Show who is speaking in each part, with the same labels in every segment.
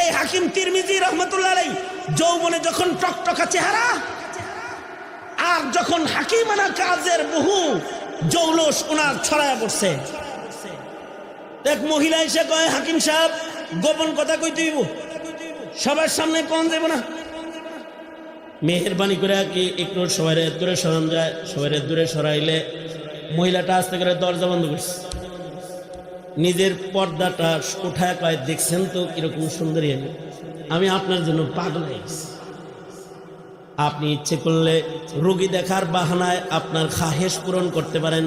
Speaker 1: এই হাকিম তিরমিজি রহমতুল্লাহ যৌবনে যখন টকটকা চেহারা, আর যখন হাকিমানা কাজের বহু জৌলস ওনার ছড়ায় পড়ছে। এক মহিলা এসে কয়, হাকিম সাহেব, গোপন কথা কই দিব সবার সামনে কম দেব না? মেহরবানি করে কি একটু সবাই দূরে সরান যায় সবাই দূরে সরাইলে মহিলাটা আস্তে করে দরজা বন্ধ করছে। নিজের পর্দাটা উঠায় কয় দেখছেন তো কীরকম সুন্দরী আমি? আমি আপনার জন্য পাগল আপনি ইচ্ছে করলে রোগী দেখার বাহানায় আপনার খাহেশ পূরণ করতে পারেন।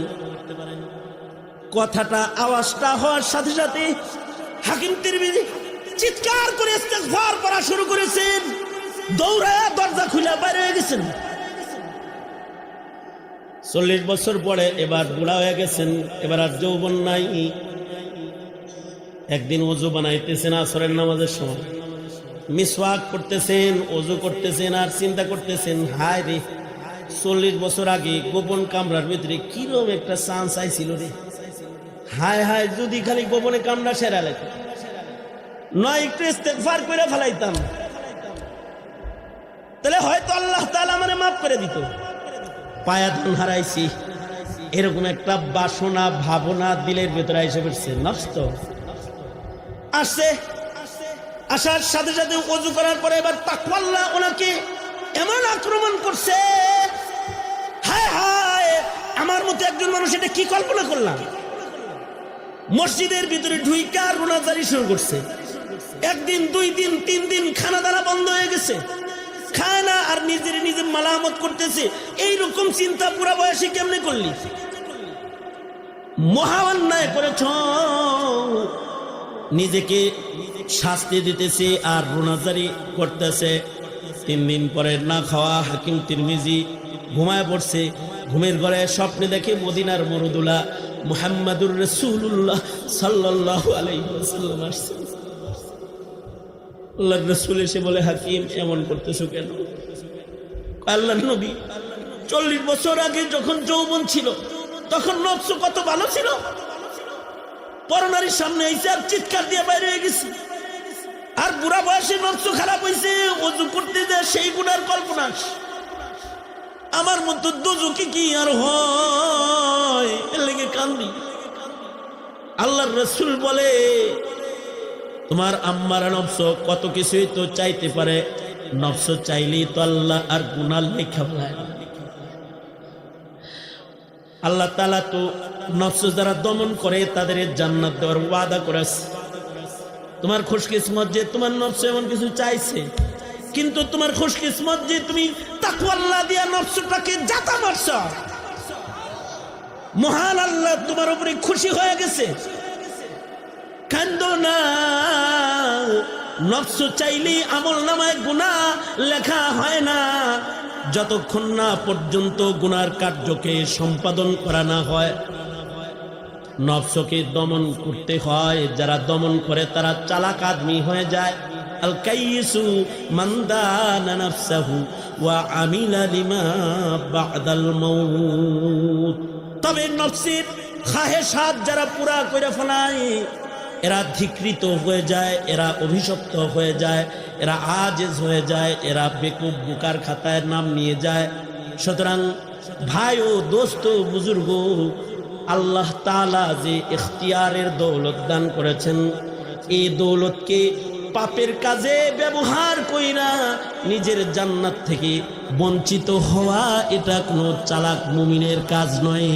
Speaker 1: কথাটা, আওয়াজটা হওয়ার সাথে সাথে হাকিম তিরমিজি চিৎকার করে ইস্তেগফার করা শুরু করেছেন। দৌড়ায় দরজা খুলে বাইরে হয়ে গেছেন। চল্লিশ বছর পরে এবার বুড়া হয়ে গেছেন। এবার আর যৌবন নাই। একদিন অজু বানাইতেছেন আসরের নামাজের সময়। মিসওয়াক করতেছেন অজু করতেছেন আর চিন্তা করতেছেন, হায় রে, চল্লিশ বছর আগে গোপন কামরার ভিতরে কিরম একটা চান্স আইছিল রে। হায় হায়, যদি খালি গোপনে কামড়া সেরা লাগে নয় একটু ইস্তেগফার করে ফেলাইতাম। তাহলে হয়তো আল্লাহ তাআলা আমারে মাফ করে দিত। পায়া ধান হারাইছি। এরকম একটা বাসনা, ভাবনা দিলের ভেতরে এসে পড়ছে, নষ্ট। আসছে। আসার সাথে সাথে অজু করার পরে এবার তাকওয়াল্লাহ ওনাকে এমন আক্রমণ করছে, হায় হায়, আমার মতো একজন মানুষ এটা কি কল্পনা করলাম? মসজিদের ভিতরে ঢুইকা রোনাজারি শুরু করছে। একদিন, দুই দিন, তিন দিন খানা দানা বন্ধ হয়ে গেছে। খায় না আর নিজের নিজে মালামত করতেছে। এইরকম চিন্তা পুরা বয়সে কেমনে করলি? মহা করেছ। নিজেকে শাস্তি দিতেছে আর রোনাজারি করতেছে। তিন দিন পরে না খাওয়া, হাকিম তিরমিজি ঘুমায় পড়ছে। ঘুমের ঘরে স্বপ্নে দেখে মদিনার মরুদুলা মুহাম্মাদুর রসুল্লাহ সাল্লাহ আলাইসাল্লাম আসছে। আল্লাহ রসুল এসে বলে, হাকিম, এমন করতেছো কেন? আল্লাহ নবী, চল্লিশ বছর আগে যখন যৌবন ছিল, তখন নফস কত ভালো ছিল? পরনারীর সামনে এসে আর চিৎকার দিয়ে বাইরে হয়ে গেছে। আর বুড়া বয়সে নফস খারাপ হয়েছে অজু করতে যায় সেই গুণার কল্পনা আমার মতো দুজুকি কি আর হয়? লেগে কান্দি। আল্লাহর রসুল বলে, তোমার আম্মার নবস কত কিছুই তো চাইতে পারে। নফস চাইলেই তো আল্লাহ আর গুনার লেখা বলায়। আল্লাহ তালা তো নফস যারা দমন করে তাদের জান্নাত দেওয়ার ওয়াদা করেছে। তোমার খুশকিসমত যে তোমার নফস এমন কিছু চাইছে, কিন্তু তোমার খুশকিসমত যে তুমি তাকওয়াল্লাহ দিয়া নফসটাকে জাতা মারছ। মহান আল্লাহ তোমার উপরে খুশি হয়ে গেছে। কান্দ না। নফস চাইলেই আমল নামায় গুণা লেখা হয় না। যতক্ষণ না পর্যন্ত গুনার কার্যকে সম্পাদন করা না হয়, নফসকে দমন করতে হয়। যারা দমন করে তারা চালাক আদমি হয়ে যায়। আল কাইসু মান্দানা নাফসাহু লিমা বাদাল মাউত। তবে নফসের খাহেসাত যারা পুরা করে ফেলায় এরা ধিকৃত হয়ে যায়, এরা অভিশপ্ত হয়ে যায়, এরা আজেজ হয়ে যায়, এরা বেকুব বুকার খাতায় নাম নিয়ে যায়। সুতরাং ভাই ও দোস্ত, বুজুর্গ, আল্লাহ তালা যে ইখতিয়ারের দৌলত দান করেছেন এই দৌলতকে পাপের কাজে ব্যবহার কইরা নিজের জান্নাত থেকে বঞ্চিত হওয়া, এটা কোনো চালাক মুমিনের কাজ নয়।